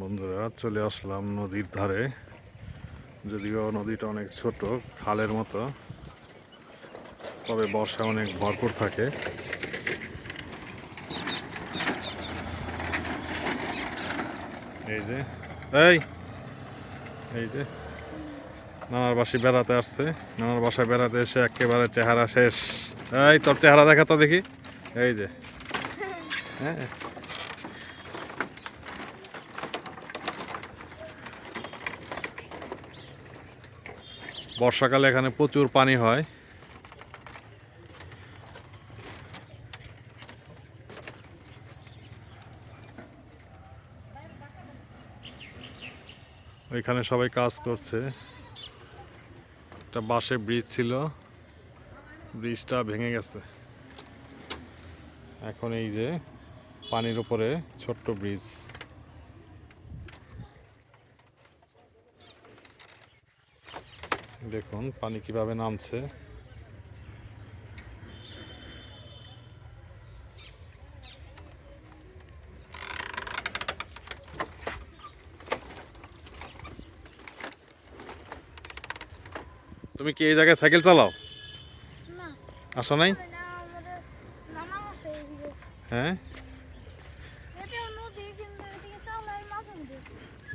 বন্ধুরা, চলে আসলাম নদীর ধারে। যদিও নদীটা অনেক ছোট, খালের মতো, তবে বর্ষা অনেক ভরপুর থাকে। এই যে, এই এই যে, নানার বাসি বেড়াতে আসছে। নানার বাসায় বেড়াতে এসে একেবারে চেহারা শেষ। এই, তোর চেহারা দেখা তো দেখি। এই যে হ্যাঁ। বর্ষাকালে এখানে প্রচুর পানি হয়। ওইখানে সবাই কাজ করছে। একটা বাঁশে ব্রিজ ছিল। ব্রিজটা ভেঙে গেছে। এখন এই যে পানির উপরে ছোট্ট ব্রিজ। দেখুন পানি কীভাবে নামছে। তুমি কি এই জায়গায় সাইকেল চালাও? আসো নাই? হ্যাঁ?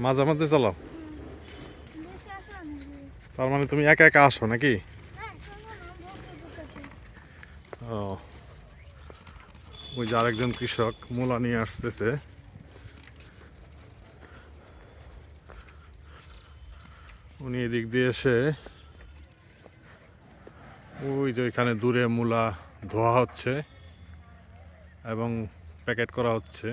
মাঝে মধ্যে। চালাও। তার মানে তুমি একা একা আসো নাকি? ও। ওই যে আরেকজন কৃষক মূলা নিয়ে আসতেছে। উনি এদিক দিয়ে এসে ওই যে ওইখানে দূরে মূলা ধোয়া হচ্ছে এবং প্যাকেট করা হচ্ছে।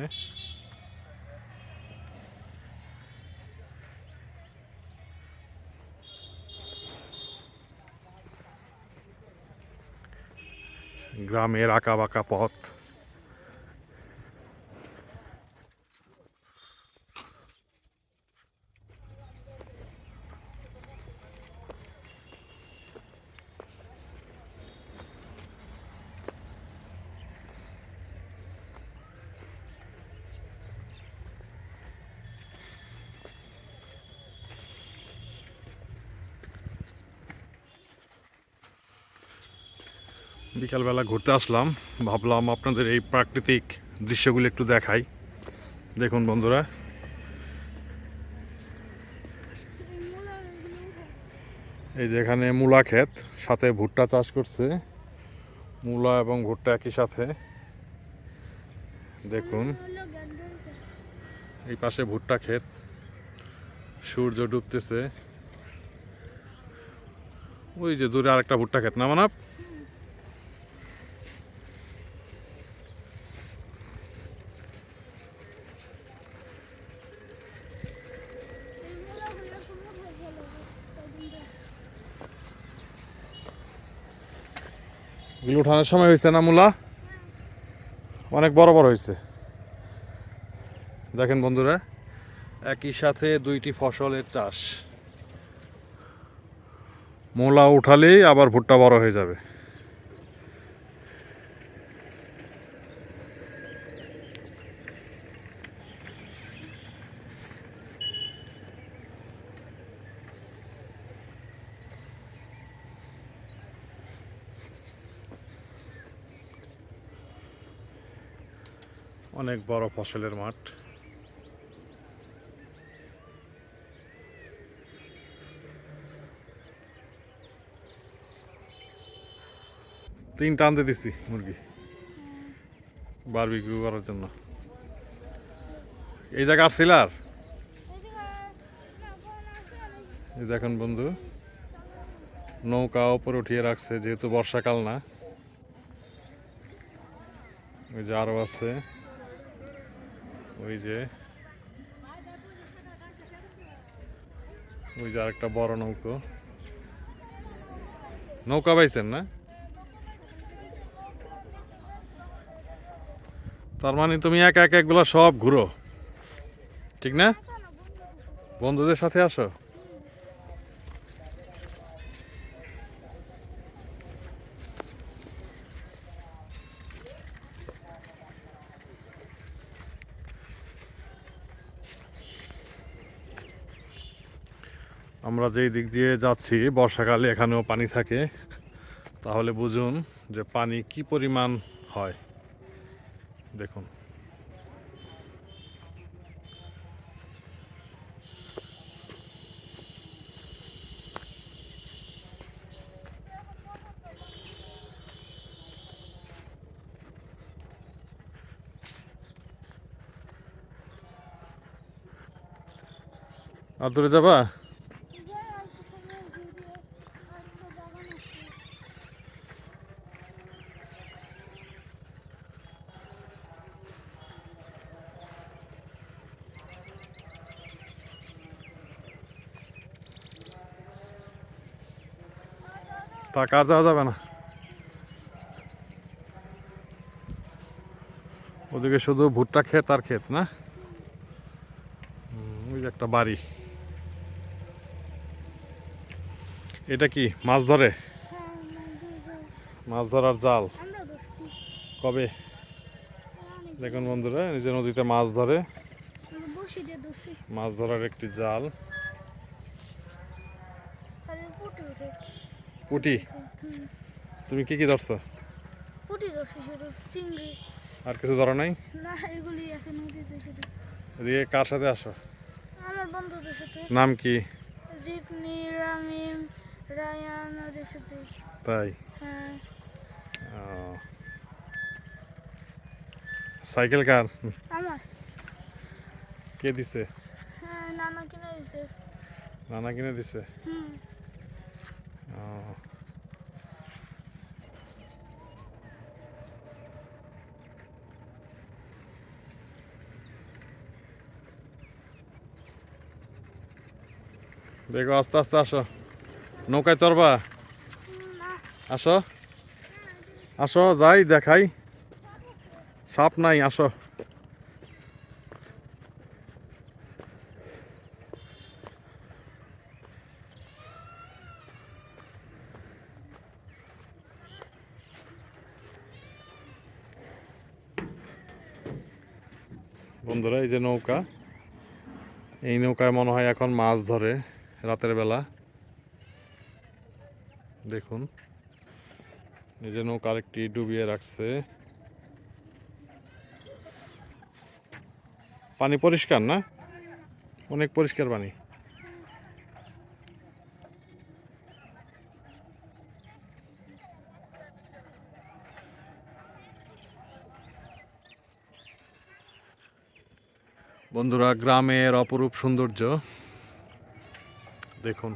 গ্রামের আঁকা বাঁকা পথ। বিকালবেলা ঘুরতে আসলাম। ভাবলাম আপনাদের এই প্রাকৃতিক দৃশ্যগুলো একটু দেখাই। দেখুন বন্ধুরা। এই যে এখানে মূলা ক্ষেত, সাথে ভুট্টা চাষ করছে। মূলা এবং ভুট্টা একই সাথে। দেখুন। এই পাশে ভুট্টা ক্ষেত। সূর্য ডুবতেছে। ওই যে দূরে আরেকটা ভুট্টা ক্ষেত, না মানাপ এই মূলাগুলো সুন্দর হয়ে গেল কদিন ধরে। এগুলো উঠানোর সময় হয়েছে না, মূলা? অনেক বড় বড় হয়েছে। দেখেন বন্ধুরা, একই সাথে দুইটি ফসলের চাষ। মূলা উঠালেই আবার ভুট্টা বড় হয়ে যাবে। অনেক বড় ফসলের মাঠ। তিনটা আনতে দিছি মুরগি বারবিকিউ করার জন্য। এই জায়গা আর না। এই দেখেন বন্ধু, নৌকা উপরে উঠিয়ে রাখছে, যেহেতু বর্ষাকাল না। ওই যে আরও আছে। ওই যে ওই যে আরেকটা বড় নৌকো। নৌকা পাইছেন না? তার মানে তুমি এক এক একগুলা সব ঘুরো। ঠিক না? বন্ধুদের সাথে আসো। আমরা যেই দিক দিয়ে যাচ্ছি, বর্ষাকালে এখানেও পানি থাকে। তাহলে বুঝুন যে পানি কি পরিমাণ হয়। দেখুন। আর দূরে যাবা যে আর কিছু নেই, যদি আর তো বাগান আছে। টাকা যাওয়া যাবে না? ওদিকে শুধু ভুট্টা ক্ষেত আর ক্ষেত না? ওই যে একটা বাড়ি। এটা কি মাছ ধরে? মাছ ধরার জাল। কবে? দেখুন বন্ধুরা যে নদীতে মাছ ধরে। মাছ ধরার একটি জাল। পুটি? তুমি কি কি ধরছো? পুঁটি ধরছি শুধু, চিংড়ি। আর কিছু ধরো নাই? না, এগুলি আছে নদীতে শুধু। এদিকে কার সাথে আসো? আমার বন্ধুদের সাথে। নাম কি? জিপনি রামিম রায়ান ওদের সাথে। তাই? হ্যাঁ। সাইকেল কার? আমার। কে দিছে? হ্যাঁ নানা কিনে দিছে। নানা কিনে দিছে? হুম ও। দেখো, আস্তে আস্তে আসো। নৌকায় চড়বা? আসো। আসো, যাই, দেখাই। সাপ নাই, আসো। বন্ধুরা, এই যে নৌকা। এই নৌকায় মনে হয় এখন মাছ ধরে। রাতের বেলা। দেখুন। এই যে নৌকা আরেকটি ডুবিয়ে রাখছে। পানি পরিষ্কার না? অনেক পরিষ্কার পানি। বন্ধুরা, গ্রামের অপরূপ সৌন্দর্য দেখুন।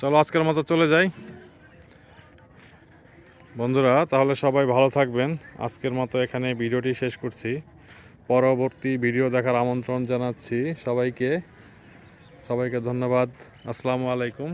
চলো আজকের মতো চলে যাই। বন্ধুরা, তাহলে সবাই ভালো থাকবেন। আজকের মতো এখানে ভিডিওটি শেষ করছি। পরবর্তী ভিডিও দেখার আমন্ত্রণ জানাচ্ছি সবাইকে। সবাইকে ধন্যবাদ। আসসালামু আলাইকুম।